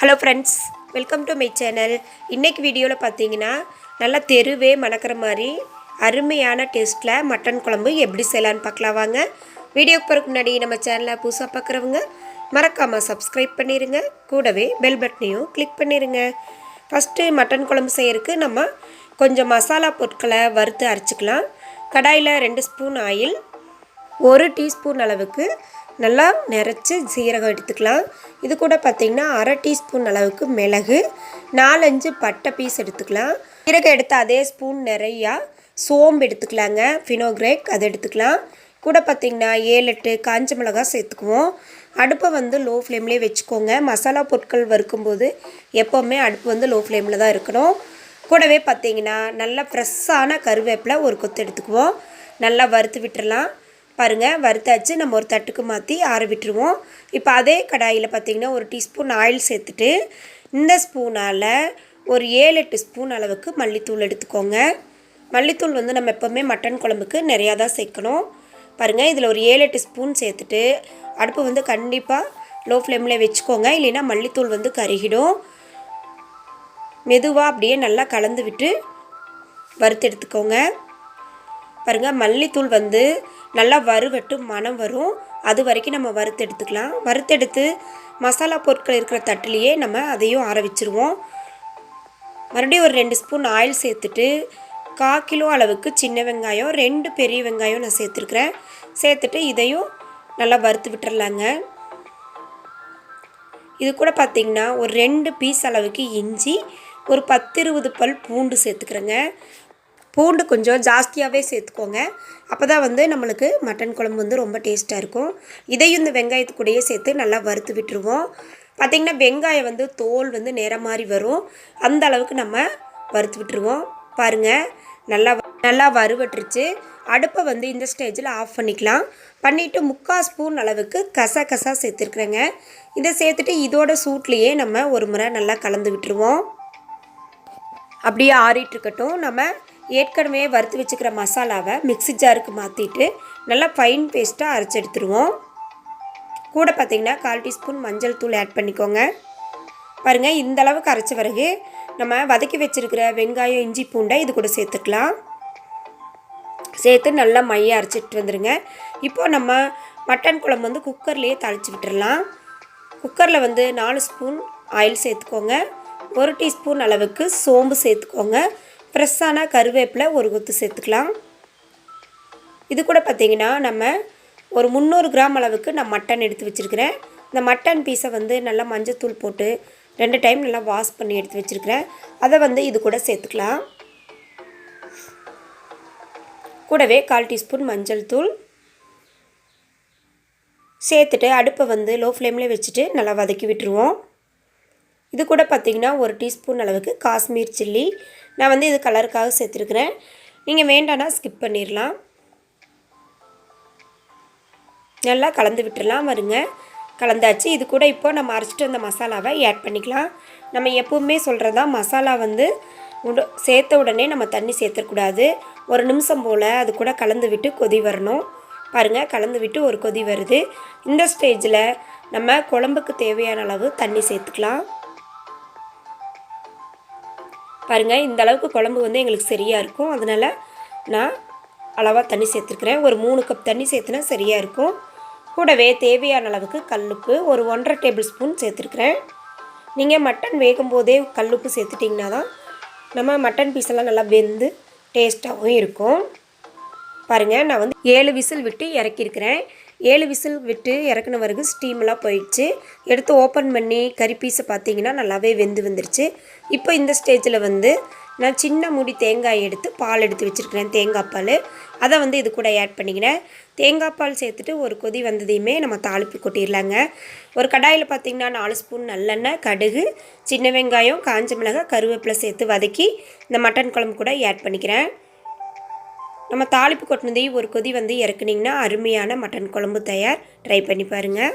Hello friends welcome to my channel இன்றைக்கி வீடியோவில் பார்த்தீங்கன்னா நல்லா தெருவே மணக்கிற மாதிரி அருமையான டேஸ்ட்டில் மட்டன் குழம்பு எப்படி செய்யலான்னு பார்க்கலாம் வாங்க. வீடியோக்கு போகிறதுக்கு முன்னாடி நம்ம சேனலை புதுசாக பார்க்குறவங்க மறக்காமல் சப்ஸ்கிரைப் பண்ணிடுங்க கூடவே பெல் பட்டனையும் கிளிக் பண்ணிடுங்க ஃபஸ்ட்டு மட்டன் குழம்பு செய்யறதுக்கு நம்ம கொஞ்சம் மசாலா பொருட்களை வறுத்து அரைச்சிக்கலாம். கடாயில் ரெண்டு ஸ்பூன் ஆயில் ஒரு டீஸ்பூன் அளவுக்கு நல்லா நிறச்சி சீரகம் எடுத்துக்கலாம். இது கூட பார்த்திங்கன்னா அரை டீஸ்பூன் அளவுக்கு மிளகு நாலஞ்சு பட்டை பீஸ் எடுத்துக்கலாம். சீரகம் எடுத்து அதே ஸ்பூன் நிறையா சோம்பு எடுத்துக்கலாங்க ஃபினோக்ரேக் அது எடுத்துக்கலாம். கூட பார்த்திங்கன்னா ஏழு எட்டு காஞ்ச மிளகா சேர்த்துக்குவோம். அடுப்பை வந்து லோ ஃப்ளேம்லேயே வச்சுக்கோங்க. மசாலா பொருட்கள் வறுக்கும்போது எப்போவுமே அடுப்பு வந்து லோ ஃப்ளேமில் தான் இருக்கணும். கூடவே பார்த்திங்கன்னா நல்லா ஃப்ரெஷ்ஷான கருவேப்பிலை ஒரு கொத்து எடுத்துக்குவோம். நல்லா வறுத்து விட்டுறலாம். பாருங்கள் வறுத்தாச்சு. நம்ம ஒரு தட்டுக்கு மாற்றி ஆற விட்டுருவோம். இப்போ அதே கடாயில் பார்த்திங்கன்னா ஒரு டீஸ்பூன் ஆயில் சேர்த்துட்டு இந்த ஸ்பூனால் ஒரு ஏழு எட்டு ஸ்பூன் அளவுக்கு மல்லித்தூள் எடுத்துக்கோங்க. மல்லித்தூள் வந்து நம்ம எப்போவுமே மட்டன் குழம்புக்கு நிறையா தான் சேர்க்கணும். பாருங்கள் இதில் ஒரு ஏழு எட்டு ஸ்பூன் சேர்த்துட்டு அடுப்பு வந்து கண்டிப்பாக லோ ஃப்ளேமில் வச்சுக்கோங்க. இல்லைன்னா மல்லித்தூள் வந்து கருகிடும். மெதுவாக அப்படியே நல்லா கலந்து விட்டு வறுத்து எடுத்துக்கோங்க. பாருங்கள் மல்லித்தூள் வந்து நல்லா வறுவட்டு மனம் வரும். அது வரைக்கும் நம்ம வறுத்து எடுத்துக்கலாம். வறுத்தெடுத்து மசாலா பொருட்கள் இருக்கிற தட்டுலேயே நம்ம அதையும் ஆற வச்சுருவோம். மறுபடியும் ஒரு ரெண்டு ஸ்பூன் ஆயில் சேர்த்துட்டு கா கிலோ அளவுக்கு சின்ன வெங்காயம் ரெண்டு பெரிய வெங்காயம் நான் சேர்த்துருக்குறேன். சேர்த்துட்டு இதையும் நல்லா வறுத்து விட்டுறலாங்க. இது கூட பார்த்திங்கன்னா ஒரு ரெண்டு பீஸ் அளவுக்கு இஞ்சி ஒரு பத்து இருபது பல் பூண்டு சேர்த்துக்கிறேங்க. பூண்டு கொஞ்சம் ஜாஸ்தியாகவே சேர்த்துக்கோங்க. அப்போ தான் வந்து நம்மளுக்கு மட்டன் குழம்பு வந்து ரொம்ப டேஸ்ட்டாக இருக்கும். இதையும் இந்த வெங்காயத்து கூடயே சேர்த்து நல்லா வறுத்து விட்டுருவோம். பார்த்திங்கன்னா வெங்காயம் வந்து தோல் வந்து நேர மாதிரி வரும். அந்த அளவுக்கு நம்ம வறுத்து விட்டுருவோம். பாருங்கள் நல்லா நல்லா வறுவட்டுருச்சு அடுப்பை வந்து இந்த ஸ்டேஜில் ஆஃப் பண்ணிக்கலாம். பண்ணிவிட்டு முக்கால் ஸ்பூன் அளவுக்கு கசா கசா சேர்த்துருக்குறேங்க. இதை சேர்த்துட்டு இதோட சூட்லேயே நம்ம ஒரு முறை நல்லா கலந்து விட்டுருவோம். அப்படியே ஆறிட்டுருக்கட்டும் நம்ம ஏற்கனவே வறுத்து வச்சுக்கிற மசாலாவை மிக்சி ஜாருக்கு மாற்றிட்டு நல்லா ஃபைன் பேஸ்ட்டாக அரைச்சி எடுத்துருவோம். கூட பார்த்திங்கன்னா கால் டீஸ்பூன் மஞ்சள் தூள் ஆட் பண்ணிக்கோங்க. பாருங்கள் இந்த அளவுக்கு அரைச்ச பிறகு நம்ம வதக்கி வச்சுருக்கிற வெங்காயம் இஞ்சி பூண்டை இது கூட சேர்த்துக்கலாம். சேர்த்து நல்லா மைய அரைச்சிட்டு வந்துடுங்க இப்போது நம்ம மட்டன் குழம்பு வந்து குக்கர்லேயே தாளித்து விட்டுடலாம் குக்கரில் வந்து நாலு ஸ்பூன் ஆயில் சேர்த்துக்கோங்க. ஒரு டீஸ்பூன் அளவுக்கு சோம்பு சேர்த்துக்கோங்க. ஃப்ரெஷ்ஷான கருவேப்பிலை ஒரு கொத்து சேர்த்துக்கலாம். இது கூட பார்த்திங்கன்னா நம்ம ஒரு முந்நூறு கிராம் அளவுக்கு நான் மட்டன் எடுத்து வச்சுருக்கிறேன். இந்த மட்டன் பீஸை வந்து நல்லா மஞ்சத்தூள் போட்டு ரெண்டு டைம் நல்லா வாஷ் பண்ணி எடுத்து வச்சுருக்கிறேன். அதை வந்து இது கூட சேர்த்துக்கலாம். கூடவே கால் டீஸ்பூன் மஞ்சள் தூள். சேர்த்துட்டு அடுப்பை வந்து லோ ஃப்ளேமில் வச்சுட்டு நல்லா வதக்கி விட்டுருவோம். இது கூட பார்த்திங்கன்னா ஒரு டீஸ்பூன் அளவுக்கு காஷ்மீர் சில்லி. நான் வந்து இது கலருக்காக சேர்த்துருக்குறேன். நீங்கள் வேண்டானா ஸ்கிப் பண்ணிடலாம். நல்லா கலந்து விட்டுடலாம் வருங்க கலந்தாச்சு. இது கூட இப்போ நம்ம அரைச்சிட்டு வந்த மசாலாவை ஆட் பண்ணிக்கலாம். நம்ம எப்பவுமே சொல்கிறதா மசாலா வந்து உட சேர்த்த உடனே நம்ம தண்ணி சேர்த்துக்கூடாது ஒரு நிமிஷம் போல் அது கூட கலந்து விட்டு கொதி வரணும். பாருங்கள் கலந்து விட்டு ஒரு கொதி வருது. இந்த ஸ்டேஜில் நம்ம குழம்புக்கு தேவையான அளவு தண்ணி சேர்த்துக்கலாம். பாருங்கள் இந்த அளவுக்கு குழம்பு வந்து எங்களுக்கு சரியாக இருக்கும். அதனால் நான் அளவாக தண்ணி சேர்த்துருக்குறேன். ஒரு மூணு கப் தண்ணி சேர்த்துனா சரியாக இருக்கும். கூடவே தேவையான அளவுக்கு கல்லுப்பு ஒரு ஒன்றரை டேபிள் ஸ்பூன் சேர்த்துருக்குறேன். நீங்கள் மட்டன் வேகும் போதே கல்லுப்பு சேர்த்துட்டிங்கன்னா தான் நம்ம மட்டன் பீஸெல்லாம் நல்லா வெந்து டேஸ்ட்டாகவும் இருக்கும். பாருங்கள் நான் வந்து ஏழு விசில் விட்டு இறக்கியிருக்கிறேன். ஏழு விசில் விட்டு இறக்குன பிறகு ஸ்டீம்லாம் போயிடுச்சு. எடுத்து ஓப்பன் பண்ணி கறி பீஸை பார்த்தீங்கன்னா நல்லாவே வெந்து வந்துருச்சு. இப்போ இந்த ஸ்டேஜில் வந்து நான் சின்ன முடி தேங்காய் எடுத்து பால் எடுத்து வச்சுருக்கிறேன். தேங்காய் பால். அதை வந்து இது கூட ஆட் பண்ணிக்கிறேன் தேங்காய் பால் சேர்த்துட்டு ஒரு கொதி வந்ததையுமே நம்ம தாளிப்பு கொட்டிடலாங்க ஒரு கடாயில் பார்த்திங்கன்னா நாலு ஸ்பூன் நல்லெண்ணெய் கடுகு சின்ன வெங்காயம் காஞ்ச மிளகாய் கருவேப்பிலை சேர்த்து வதக்கி இந்த மட்டன் குழம்பு கூட ஆட் பண்ணிக்கிறேன். நம்ம தாளிப்பு கொட்டினதையும் ஒரு கொதி வந்து இறக்குனிங்கன்னா அருமையான மட்டன் குழம்பு தயார். ட்ரை பண்ணி பாருங்கள்